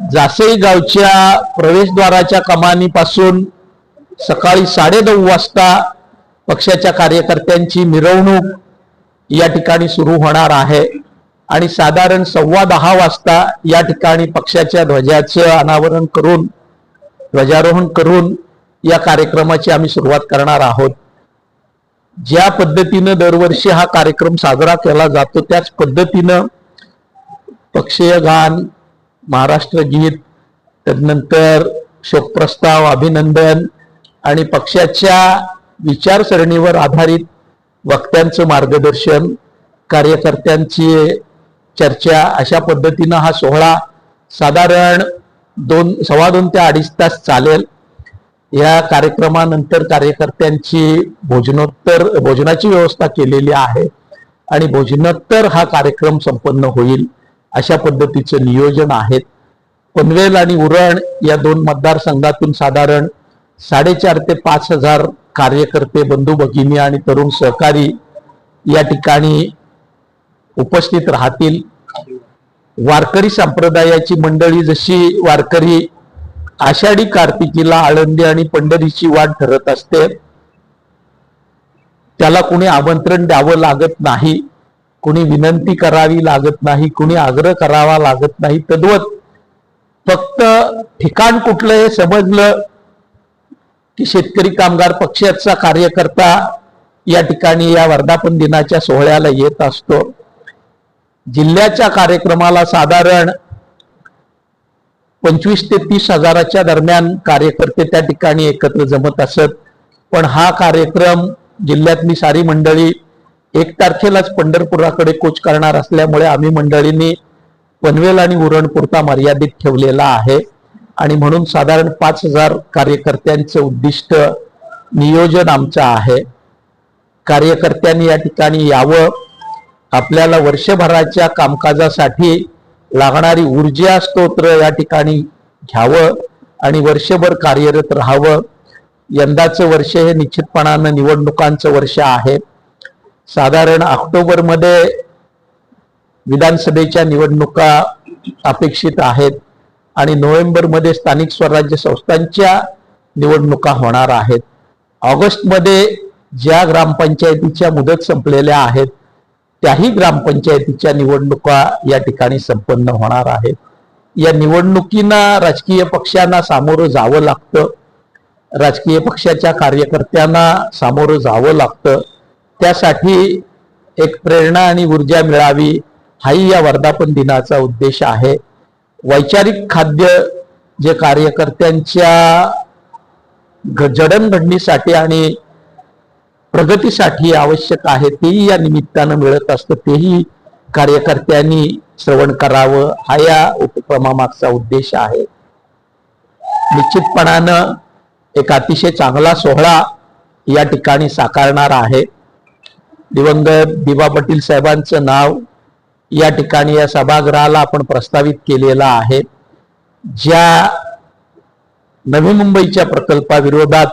जासई गावच्या प्रवेशद्वाराच्या कमानीपासून सकाळी साडेनऊ वाजता पक्षाच्या कार्यकर्त्यांची मिरवणूक या ठिकाणी सुरू होणार आहे. आणि साधारण सव्वा दहा वाजता या ठिकाणी पक्षाच्या ध्वजाचं अनावरण करून ध्वजारोहण करून या कार्यक्रमाची आम्ही सुरुवात करणार आहोत. ज्या पद्धतीनं दरवर्षी हा कार्यक्रम साजरा केला जातो त्याच पद्धतीनं पक्षीय गान महाराष्ट्र गीत त्यानंतर शोकप्रस्ताव अभिनंदन आणि पक्षाच्या विचारसरणीवर आधारित वक्त्यांचं मार्गदर्शन कार्यकर्त्यांची चर्चा अशा पद्धतीनं हा सोहळा साधारण दोन सव्वा दोन ते अडीच तास चालेल. या कार्यक्रमानंतर कार्यकर्त्यांची भोजनोत्तर भोजनाची व्यवस्था केलेली आहे आणि भोजनोत्तर हा कार्यक्रम संपन्न होईल. अशा पद्धतीचं नियोजन आहेत. पनवेल आणि उरण या दोन मतदारसंघातून साधारण साडेचार ते पाच हजार कार्यकर्ते बंधू भगिनी आणि तरुण सहकारी या ठिकाणी उपस्थित राहतील. वारकरी संप्रदायाची मंडळी जशी वारकरी आषाढी कार्तिकीला आळंदी आणि पंढरीची वाट ठरत असते त्याला कुणी आमंत्रण द्यावं लागत नाही. कुणी विनंती करावी लागत नाही कुणी आग्रह करावा लागत नाही. तद्वत फक्त ठिकाण कुठलं हे समजलं की शेतकरी कामगार पक्षाचा कार्यकर्ता या ठिकाणी या वर्धापन दिनाच्या सोहळ्याला येत असतो. जिल्ह्याच्या कार्यक्रमाला साधारण पंचवीस ते तीस हजाराच्या दरम्यान कार्यकर्ते त्या ठिकाणी एकत्र जमत असत. पण हा कार्यक्रम जिल्ह्यातली सारी मंडळी एक तारखेलाच पंढरपुराकडे कोच करणार असल्यामुळे आम्ही मंडळींनी पनवेल आणि उरणपुरता मर्यादित ठेवलेला आहे. आणि म्हणून साधारण पाच हजार कार्यकर्त्यांचं उद्दिष्ट नियोजन आमचं आहे. कार्यकर्त्यांनी या ठिकाणी यावं. आपल्याला वर्षभराच्या कामकाजासाठी लागणारी ऊर्जा स्तोत्र या ठिकाणी घ्यावं आणि वर्षभर कार्यरत राहावं. यंदाचं वर्ष हे निश्चितपणानं निवडणुकांचं वर्ष आहे. साधारण ऑक्टोबरमध्ये विधानसभेच्या निवडणुका अपेक्षित आहेत आणि नोव्हेंबरमध्ये स्थानिक स्वराज्य संस्थांच्या निवडणुका होणार आहेत. ऑगस्टमध्ये ज्या ग्रामपंचायतीच्या मुदत संपलेल्या आहेत त्याही ग्रामपंचायतीच्या निवडणुका या ठिकाणी संपन्न होणार आहेत. या निवडणुकींना राजकीय पक्षांना सामोरं जावं लागतं. राजकीय पक्षाच्या कार्यकर्त्यांना सामोरं जावं लागतं. त्यासाठी एक प्रेरणा आणि ऊर्जा मिळावी हाही या वर्धापन दिनाचा उद्देश आहे. वैचारिक खाद्य जे कार्यकर्त्यांच्या जडणघडणीसाठी आणि प्रगतीसाठी आवश्यक आहे तेही या निमित्तानं मिळत असतं. तेही कार्यकर्त्यांनी श्रवण करावं हा या उपक्रमामागचा उद्देश आहे. निश्चितपणानं एक अतिशय चांगला सोहळा या ठिकाणी साकारणार आहे. दिवंगत दिवा पाटील साहेबांचं नाव या ठिकाणी या सभागृहाला आपण प्रस्तावित केलेलं आहे. ज्या नवी मुंबईच्या प्रकल्पाविरोधात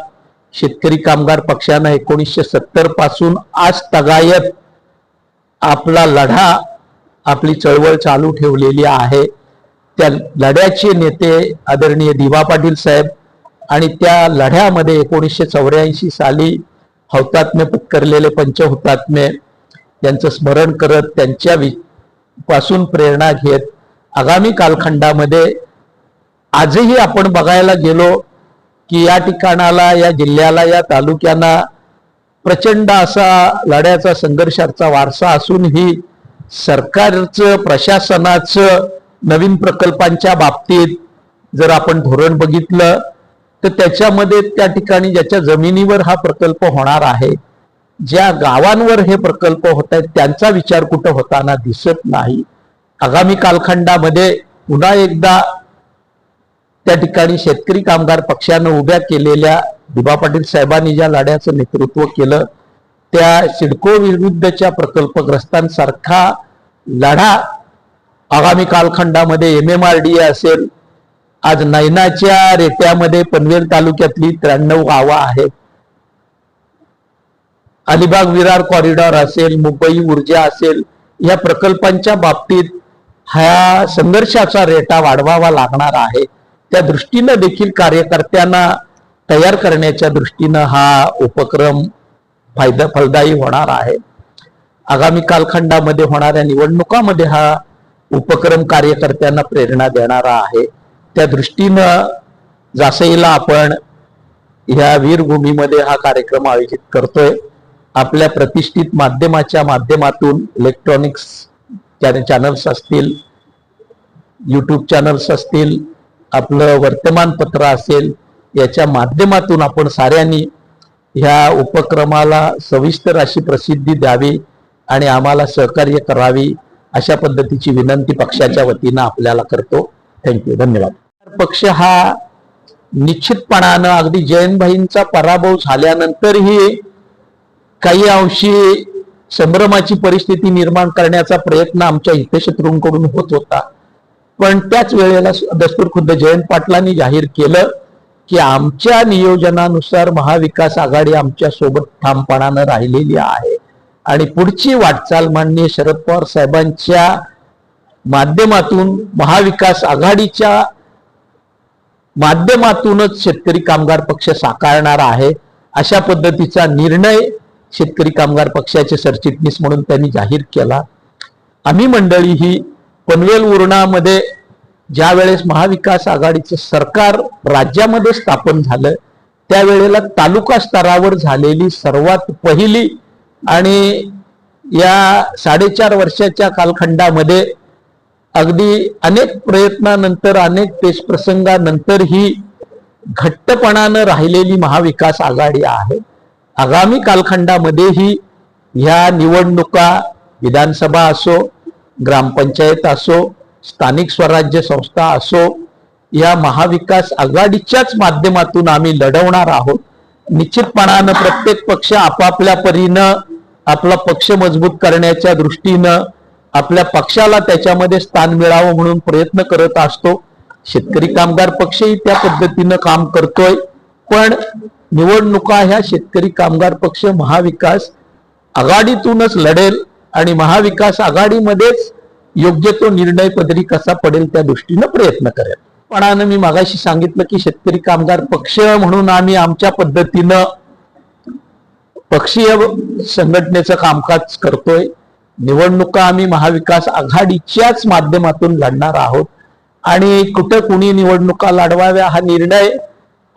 शेतकरी कामगार पक्षानं एकोणीसशे सत्तरपासून आज तगायत आपला लढा आपली चळवळ चालू ठेवलेली आहे. त्या लढ्याचे नेते आदरणीय दिवा पाटील साहेब आणि त्या लढ्यामध्ये एकोणीसशे चौऱ्याऐंशी साली हौतात्म्य पत्करलेले पंचहुतात्मे यांचं स्मरण करत त्यांच्या पासून प्रेरणा घेत आगामी कालखंडामध्ये आजही आपण बघायला गेलो की या ठिकाणाला या जिल्ह्याला या तालुक्यांना प्रचंड असा लढ्याचा संघर्षाचा वारसा असूनही सरकारचं प्रशासनाचं नवीन प्रकल्पांच्या बाबतीत जर आपण धोरण बघितलं तर त्याच्यामध्ये त्या ठिकाणी ज्याच्या जमिनीवर हा प्रकल्प होणार आहे ज्या गावांवर हे प्रकल्प होत आहेत त्यांचा विचार कुठं होताना दिसत नाही. आगामी कालखंडामध्ये पुन्हा एकदा त्या ठिकाणी शेतकरी कामगार पक्षानं उभ्या केलेल्या दिबा पाटील साहेबांनी ज्या लढ्याचं नेतृत्व केलं त्या सिडको विरुद्धच्या प्रकल्पग्रस्तांसारखा लढा आगामी कालखंडामध्ये एम एम आर डी असेल आज नैनाच्या रेट्यामध्ये पनवेल तालुक्यातली त्र्याण्णव गावं आहेत. अलिबाग विरार कॉरिडॉर असेल मुंबई ऊर्जा असेल या प्रकल्पांच्या बाबतीत हा संघर्षाचा रेटा वाढवावा लागणार आहे. त्या दृष्टीनं देखील कार्यकर्त्यांना तयार करण्याच्या दृष्टीनं हा उपक्रम फायदा फलदायी होणार आहे. आगामी कालखंडामध्ये होणाऱ्या निवडणुकामध्ये हा उपक्रम कार्यकर्त्यांना प्रेरणा देणारा आहे. त्या दृष्टीनं जासईला आपण ह्या वीरभूमीमध्ये हा कार्यक्रम आयोजित करतोय. आपल्या प्रतिष्ठित माध्यमाच्या माध्यमातून इलेक्ट्रॉनिक्स चॅनल्स असतील यूट्यूब चॅनल्स असतील आपलं वर्तमानपत्र असेल याच्या माध्यमातून आपण साऱ्यांनी ह्या उपक्रमाला सविस्तर अशी प्रसिद्धी द्यावी आणि आम्हाला सहकार्य करावी अशा पद्धतीची विनंती पक्षाच्या वतीनं आपल्याला करतो. थँक्यू धन्यवाद. पक्ष हा निश्चितपणानं अगदी जयंतभाईंचा पराभव झाल्यानंतरही काही अंशी संभ्रमाची परिस्थिती निर्माण करण्याचा प्रयत्न आमच्या हितशत्रूंकडून होत होता. पण त्याच वेळेला दस्तूर खुद्द जयंत पाटलांनी जाहीर केलं की आमच्या नियोजनानुसार महाविकास आघाडी आमच्यासोबत ठामपणानं राहिलेली आहे. आणि पुढची वाटचाल माननीय शरद पवार साहेबांच्या माध्यमातून महाविकास आघाडीच्या माध्यमातूनच शेतकरी कामगार पक्ष साकारणार आहे. अशा पद्धतीचा निर्णय शेतकरी कामगार पक्षाचे सरचिटणीस म्हणून त्यांनी जाहीर केला. आम्ही मंडळी ही पनवेल उरणामध्ये ज्या वेळेस महाविकास आघाडीचं सरकार राज्यामध्ये स्थापन झालं त्यावेळेला तालुका स्तरावर झालेली सर्वात पहिली आणि या साडेचार वर्षाच्या कालखंडामध्ये अगदी अनेक प्रयत्नानंतर अनेक पेशप्रसंगानंतर ही घट्टपणानं राहिलेली महाविकास आघाडी आहे. आगामी कालखंडामध्येही ह्या निवडणुका विधानसभा असो ग्रामपंचायत असो स्थानिक स्वराज्य संस्था असो या महाविकास आघाडीच्याच माध्यमातून आम्ही लढवणार आहोत. निश्चितपणानं प्रत्येक पक्ष आपापल्या परीनं आपला पक्ष मजबूत करण्याच्या दृष्टीनं आपल्या पक्षाला त्याच्यामध्ये स्थान मिळावं म्हणून प्रयत्न करत असतो. शेतकरी कामगार पक्षही त्या पद्धतीनं काम करतोय. पण निवडणुका ह्या शेतकरी कामगार पक्ष महाविकास आघाडीतूनच लढेल आणि महाविकास आघाडीमध्येच योग्य तो निर्णय पदरी कसा पडेल त्या दृष्टीनं प्रयत्न करेल. पणानं मी मागाशी सांगितलं की शेतकरी कामगार पक्ष म्हणून आम्ही आमच्या पद्धतीनं पक्षीय संघटनेचं कामकाज करतोय. निवडणुका आम्ही महाविकास आघाडीच्याच माध्यमातून लढणार आहोत. आणि कुठं कुणी निवडणुका लढवाव्या हा निर्णय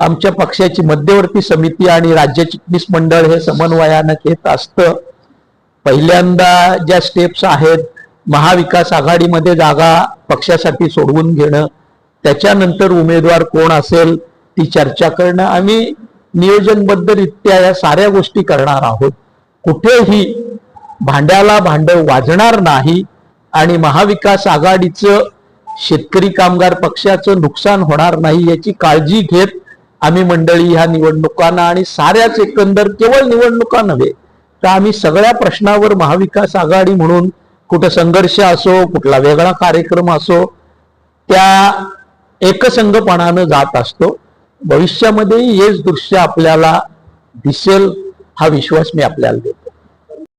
आमच्या पक्षाची मध्यवर्ती समिती आणि राज्य चिटणीस मंडळ हे समन्वयानं घेत असतं. पहिल्यांदा ज्या स्टेप्स आहेत महाविकास आघाडीमध्ये जागा पक्षासाठी सोडवून घेणं त्याच्यानंतर उमेदवार कोण असेल ती चर्चा करणं आम्ही नियोजनबद्धरित्या या साऱ्या गोष्टी करणार आहोत. कुठेही भांड्याला भांड वाजणार नाही आणि महाविकास आघाडीचं शेतकरी कामगार पक्षाचं नुकसान होणार नाही याची काळजी घेत आम्ही मंडळी ह्या निवडणुकांना आणि साऱ्याच एकंदर केवळ निवडणुका नव्हे तर आम्ही सगळ्या प्रश्नावर महाविकास आघाडी म्हणून कुठं संघर्ष असो कुठला वेगळा कार्यक्रम असो त्या एकसंघपणानं जात असतो. भविष्यामध्ये हेच दृश्य आपल्याला दिसेल हा विश्वास मी आपल्याला देतो.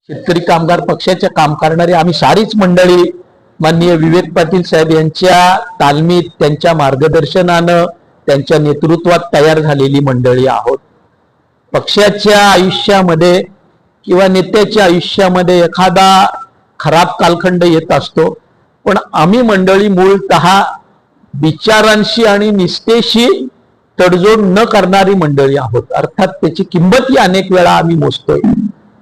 शेतकरी कामगार पक्षाचे काम करणारी आम्ही सारीच मंडळी माननीय विवेक पाटील साहेब यांच्या तालमीत त्यांच्या मार्गदर्शनानं त्यांच्या नेतृत्वात तयार झालेली मंडळी आहोत. पक्षाच्या आयुष्यामध्ये किंवा नेत्याच्या आयुष्यामध्ये एखादा खराब कालखंड येत असतो पण आम्ही मंडळी मूळत विचारांशी आणि निष्ठेशी तडजोड न करणारी मंडळी आहोत. अर्थात त्याची किंमतही अनेक वेळा आम्ही मोजतोय.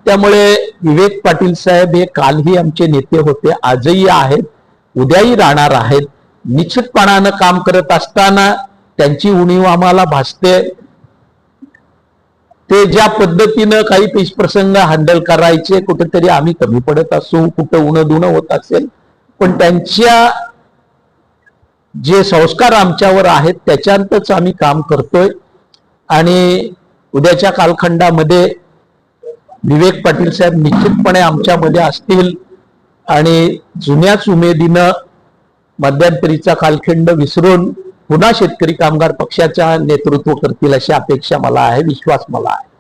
त्यामुळे विवेक पाटील साहेब हे कालही आमचे नेते होते आजही आहेत उद्याही राहणार आहेत. निश्चितपणानं काम करत असताना त्यांची उणीव आम्हाला भासते. ते ज्या पद्धतीनं काही पेश प्रसंग हँडल करायचे कुठेतरी आम्ही कमी पडत असू कुठं उणं दुणं होत असेल पण त्यांच्या जे संस्कार आमच्यावर आहेत त्याच्यातच आम्ही काम करतोय. आणि उद्याच्या कालखंडामध्ये विवेक पाटील साहेब निश्चितपणे आमच्यामध्ये असतील. आणि जुन्याच उमेदीनं मध्यंतरीचा कालखंड विसरून पुन्हा शेतकरी कामगार पक्षाच्या नेतृत्व करतील अशी अपेक्षा मला आहे विश्वास मला आहे.